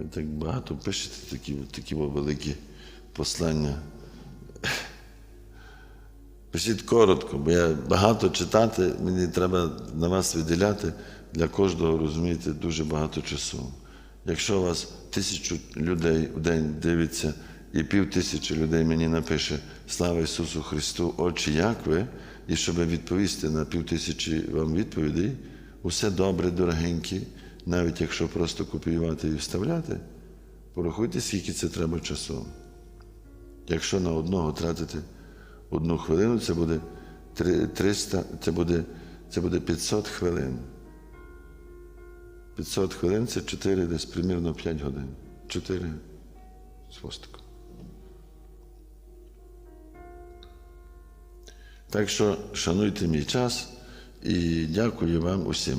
Ви так багато пишете такі, такі великі послання. Пишіть коротко, бо я багато читати, мені треба на вас виділяти для кожного, розумієте, дуже багато часу. Якщо у вас тисячу людей в день дивиться, і пів тисячі людей мені напише Слава Ісусу Христу, Отче, як ви? І щоб відповісти на пів тисячі вам відповідей, усе добре, дорогенькі, навіть якщо просто копіювати і вставляти, порахуйте, скільки це треба часу. Якщо на одного тратити одну хвилину, це буде 300, це буде, це буде 500 хвилин. 500 хвилин це 4, десь примірно 5 годин. 4 з хвостиком. Так що шануйте мій час і дякую вам усім.